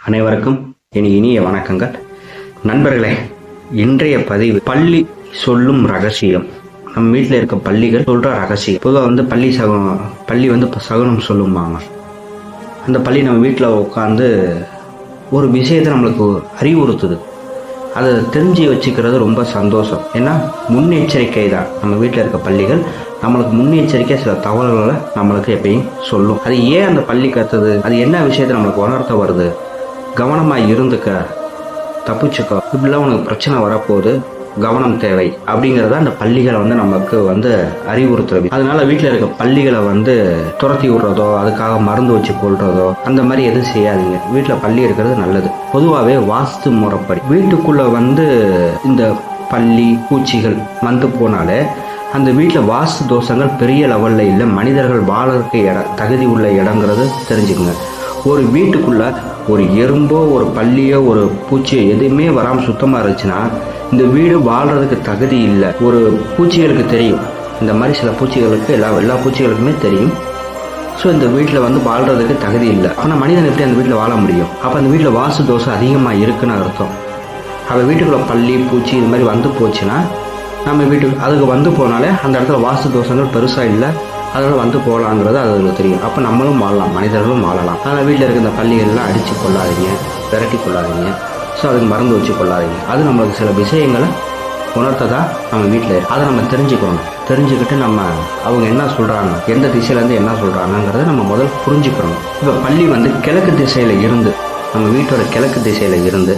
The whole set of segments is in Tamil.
அனைவருக்கும் இனி இனிய வணக்கங்கள். நண்பர்களே இன்றைய பதிவு பள்ளி சொல்லும் ரகசியம். நம்ம வீட்டில் இருக்க பள்ளிகள் சொல்ற ரகசியம். பொதுவாக வந்து பள்ளி சகுனம் பள்ளி வந்து சகுனம் சொல்லும்பாங்க. அந்த பள்ளி நம்ம வீட்டில் உட்காந்து ஒரு விஷயத்தை நம்மளுக்கு அறிவுறுத்துது. அதை தெரிஞ்சு வச்சுக்கிறது ரொம்ப சந்தோஷம். ஏன்னா முன்னெச்சரிக்கை தான். நம்ம வீட்டில் இருக்க பள்ளிகள் நம்மளுக்கு முன்னெச்சரிக்கை சில தகவல்களை நம்மளுக்கு எப்பயும் சொல்லும். அது ஏன் அந்த பள்ளி கற்றுது அது என்ன விஷயத்தை நம்மளுக்கு உணர்த்த வருது? கவனமாக இருந்துக்க. தப்பிச்சுக்கோ. இப்படிலாம் உனக்கு பிரச்சனை வரப்போகுது. கவனம் தேவை. அப்படிங்கிறத அந்த பள்ளிகளை வந்து நமக்கு வந்து அறிவுறுத்துறது. அதனால வீட்டில் இருக்க பள்ளிகளை வந்து துரத்தி விடுறதோ அதுக்காக மருந்து வச்சு கொள்றதோ அந்த மாதிரி எதுவும் செய்யாதீங்க. வீட்டில் பள்ளி இருக்கிறது நல்லது. பொதுவாகவே வாஸ்து முறைப்படி. வீட்டுக்குள்ளே வந்து இந்த பள்ளி பூச்சிகள் வந்து போனாலே அந்த வீட்டில் வாஸ்து தோஷங்கள் பெரிய லெவலில் இல்லை. மனிதர்கள் வாழறதுக்கு இடம் தகுதி உள்ள இடங்கிறது தெரிஞ்சுக்கோங்க. ஒரு வீட்டுக்குள்ளே ஒரு எறும்போ ஒரு பள்ளியோ ஒரு பூச்சியோ எதுவுமே வராமல் சுத்தமாக இருந்துச்சுன்னா இந்த வீடு வாழ்கிறதுக்கு தகுதி இல்லை. ஒரு பூச்சிகளுக்கு தெரியும். இந்த மாதிரி சில பூச்சிகளுக்கு எல்லா எல்லா பூச்சிகளுக்குமே தெரியும். ஸோ இந்த வீட்டில் வந்து வாழ்கிறதுக்கு தகுதி இல்லை. ஆனால் மனிதன் எப்படி அந்த வீட்டில் வாழ முடியும்? அப்போ அந்த வீட்டில் வாசு தோசை அதிகமாக இருக்குன்னு அர்த்தம். அப்போ வீட்டுக்குள்ள பள்ளி பூச்சி இது மாதிரி வந்து போச்சுன்னா நம்ம வீட்டுக்கு அதுக்கு வந்து போனாலே அந்த இடத்துல வாஸ்து தோசங்கள் பெருசாக இல்லை. அதோட வந்து போகலாங்கிறது அதுங்களுக்கு தெரியும். அப்போ நம்மளும் வாழலாம் மனிதர்களும் வாழலாம். அதனால் வீட்டில் இருக்க இந்த பள்ளிகள்லாம் அடித்து கொள்ளாதீங்க விரட்டி கொள்ளாதீங்க. ஸோ அதுக்கு மருந்து வச்சு கொள்ளாதீங்க. அது நம்மளுக்கு சில விஷயங்களை உணர்த்ததா நம்ம வீட்டில் அதை நம்ம தெரிஞ்சுக்கணும். தெரிஞ்சுக்கிட்டு நம்ம அவங்க என்ன சொல்கிறாங்க எந்த திசையிலேருந்து என்ன சொல்கிறாங்கங்கிறத நம்ம முதல் புரிஞ்சுக்கணும். இப்போ பள்ளி வந்து கிழக்கு திசையில் இருந்து நம்ம வீட்டோட கிழக்கு திசையில் இருந்து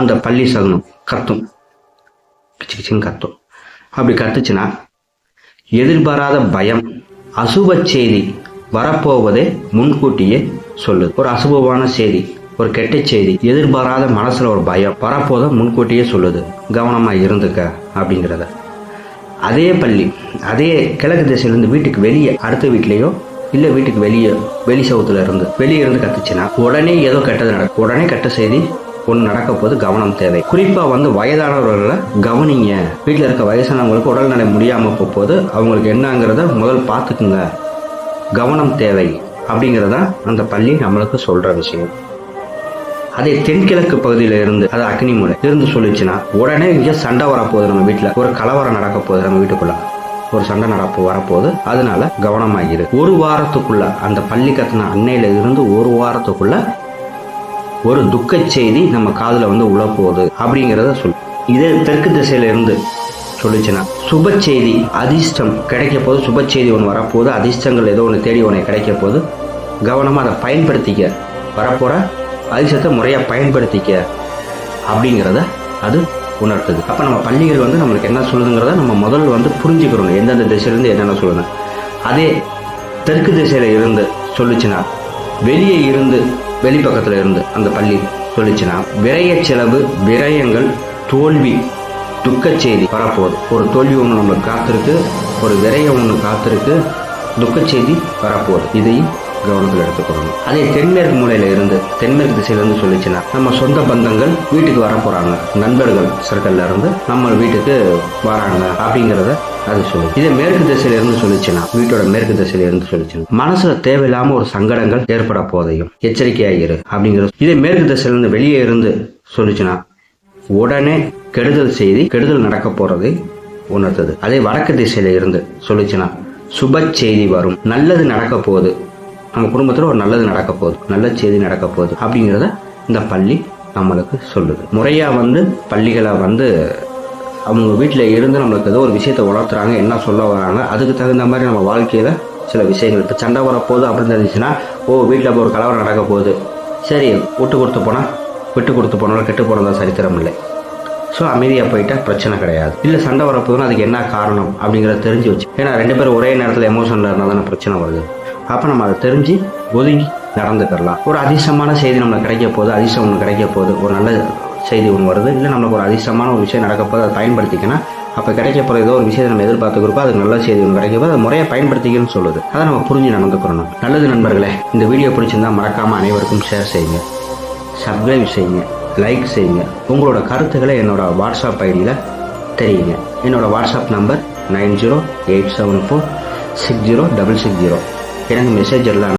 அந்த பள்ளி சகுனம் கத்தும். கிச்சு கிச்சுன்னு கத்தும். அப்படி கத்துச்சுன்னா எதிர்பாராத பயம் அசுப செய்தி வரப்போவதை முன்கூட்டியே சொல்லுது. ஒரு அசுபமான செய்தி ஒரு கெட்ட செய்தி எதிர்பாராத மனசுல ஒரு பயம் வரப்போதை முன்கூட்டியே சொல்லுது. கவனமா இருந்துக்க அப்படிங்கிறத. அதே பள்ளி அதே கிழக்கு திசையிலிருந்து வீட்டுக்கு வெளியே அடுத்த வீட்லேயோ இல்லை வீட்டுக்கு வெளியே வெளி சவுத்துல இருந்து வெளியே இருந்து கத்துச்சுன்னா உடனே ஏதோ கெட்டது நடக்கும். உடனே கெட்ட செய்தி ஒன்று நடக்க போது கவனம் தேவை. குறிப்பா வந்து வயதானவர்களை கவனிங்க. வீட்டில் இருக்க வயசானவங்களுக்கு உடல்நிலை முடியாம போகுது அவங்களுக்கு என்னங்கிறத முதல் பார்த்துக்குங்க. கவனம் தேவை அப்படிங்கிறத அந்த பள்ளி நம்மளுக்கு சொல்ற விஷயம். அதே தென்கிழக்கு பகுதியில இருந்து அது அக்னிமுறை இருந்து சொல்லிச்சுன்னா உடனே இங்க சண்டை வரப்போகுது நம்ம வீட்டுல ஒரு கலவரம் நடக்க போகுது நம்ம வீட்டுக்குள்ள. ஒரு சண்டை நடப்பு வரப்போகுது. அதனால கவனமாகிடு ஒரு வாரத்துக்குள்ள அந்த பள்ளி கத்தின அன்னையில இருந்து ஒரு வாரத்துக்குள்ள ஒரு துக்க செய்தி நம்ம காதில் வந்து உழப்போகுது அப்படிங்கிறத சொல். இதே தெற்கு திசையில இருந்து சொல்லிச்சுன்னா சுப செய்தி அதிர்ஷ்டம் கிடைக்க போது சுப செய்தி ஒன்று வரப்போகுது அதிர்ஷ்டங்கள் ஏதோ ஒன்று தேடி உனக்கு கிடைக்க போது கவனமாக அதை பயன்படுத்திக்க. வரப்போகிற அதிர்ஷ்டத்தை முறையாக பயன்படுத்திக்க அப்படிங்கிறத அது உணர்த்துது. அப்போ நம்ம பள்ளிகள் வந்து நம்மளுக்கு என்ன சொல்லுதுங்கிறத நம்ம முதல்ல வந்து புரிஞ்சுக்கிறோம் எந்தெந்த திசையிலேருந்து என்னென்ன சொல்லுது அதே தெற்கு திசையில் இருந்து சொல்லுச்சுன்னா வெளியே இருந்து வெளிப்பக்கத்தில் இருந்து அந்த பள்ளி சொல்லிச்சுன்னா விரய செலவு விரயங்கள் தோல்வி துக்கச் செய்தி வரப்போகுது. ஒரு தோல்வி ஒன்று நம்மளுக்கு காத்திருக்கு ஒரு விரயம் ஒன்று காத்திருக்கு துக்க செய்தி வரப்போகுது. இதையும் கவனத்தில் எடுத்துக்கணும். அதே தென்மேற்கு மூலையில இருந்து தென்மேற்கு திசையிலிருந்து சொல்லிச்சுன்னா நம்ம சொந்த பந்தங்கள் வீட்டுக்கு வர போறாங்க நண்பர்கள் சர்க்கிள்ல இருந்து நம்ம வீட்டுக்கு வராங்க அப்படிங்கிறத அது சொல்லு. இதே மேற்கு திசையில இருந்து சொல்லிச்சுன்னா வீட்டோட மேற்கு திசையில இருந்து சொல்லிச்சுன்னா மனசுல தேவையில்லாம ஒரு சங்கடங்கள் ஏற்பட போதையும். எச்சரிக்கையாயிரு அப்படிங்கிறது இதே மேற்கு திசையில இருந்து வெளியே இருந்து சொல்லிச்சுன்னா உடனே கெடுதல் செய்தி கெடுதல் நடக்க போறது உணர்த்தது. அதே வடக்கு திசையில இருந்து சொல்லிச்சுன்னா சுப செய்தி வரும். நல்லது நடக்க போகுது. நம்ம குடும்பத்தில் ஒரு நல்லது நடக்க போகுது. நல்ல செய்தி நடக்க போகுது. அப்படிங்கிறத இந்த பள்ளி நம்மளுக்கு சொல்லுது. முறையாக வந்து பள்ளிகளை வந்து அவங்க வீட்டில் இருந்து நம்மளுக்கு ஏதோ ஒரு விஷயத்தை உணர்த்துறாங்க என்ன சொல்ல வராங்க அதுக்கு தகுந்த மாதிரி நம்ம வாழ்க்கையில் சில விஷயங்கள் இப்போ சண்டை வரப்போகுது அப்படின்னு இருந்துச்சுன்னா ஓ வீட்டில் இப்போ ஒரு கலவரம் நடக்க போகுது. சரி விட்டு கொடுத்து போனால் விட்டு கொடுத்து போனாலும் கெட்டு போனதா சரித்திரம் இல்லை. ஸோ அமைதியாக போயிட்டால் பிரச்சனை கிடையாது. இல்லை சண்டை வரப்போதுன்னா அதுக்கு என்ன காரணம் அப்படிங்கிறத தெரிஞ்சு வச்சு. ஏன்னா ரெண்டு பேரும் ஒரே நேரத்தில் எமோஷனில் இருந்தால் தானே பிரச்சனை வருது. அப்போ நம்ம அதை தெரிஞ்சு ஒதுங்கி நடந்துக்கிறலாம். ஒரு அதிசயமான செய்தி நம்மளுக்கு கிடைக்க போகுது அதிசயம் ஒன்று கிடைக்க போகுது. ஒரு நல்ல செய்தி ஒன்று வருது. இல்லை நம்மளுக்கு ஒரு அதிர்ஷ்டமான ஒரு விஷயம் நடக்க அதை பயன்படுத்திக்கணும் அப்போ கிடைக்க போகிற ஏதோ ஒரு விஷயத்தை நம்ம எதிர்பார்த்துக்கிறப்போ அது நல்ல செய்தி ஒன்று கிடைக்கப்போ அதை முறையாக பயன்படுத்திக்கணும்னு சொல்லுது. அதை நம்ம புரிஞ்சு நடந்துக்கிறணும் நல்லது நண்பர்களே இந்த வீடியோ பிடிச்சிருந்தா மறக்காமல் அனைவருக்கும் ஷேர் செய்யுங்க. சப்ஸ்கிரைப் செய்யுங்க. லைக் செய்யுங்க. உங்களோட கருத்துக்களை என்னோட வாட்ஸ்அப் ஐடியில் தெரியுங்க. என்னோட WhatsApp number nine zero eight seven four six zero double six zero. எனக்கு மெசேஜ் எல்லாம்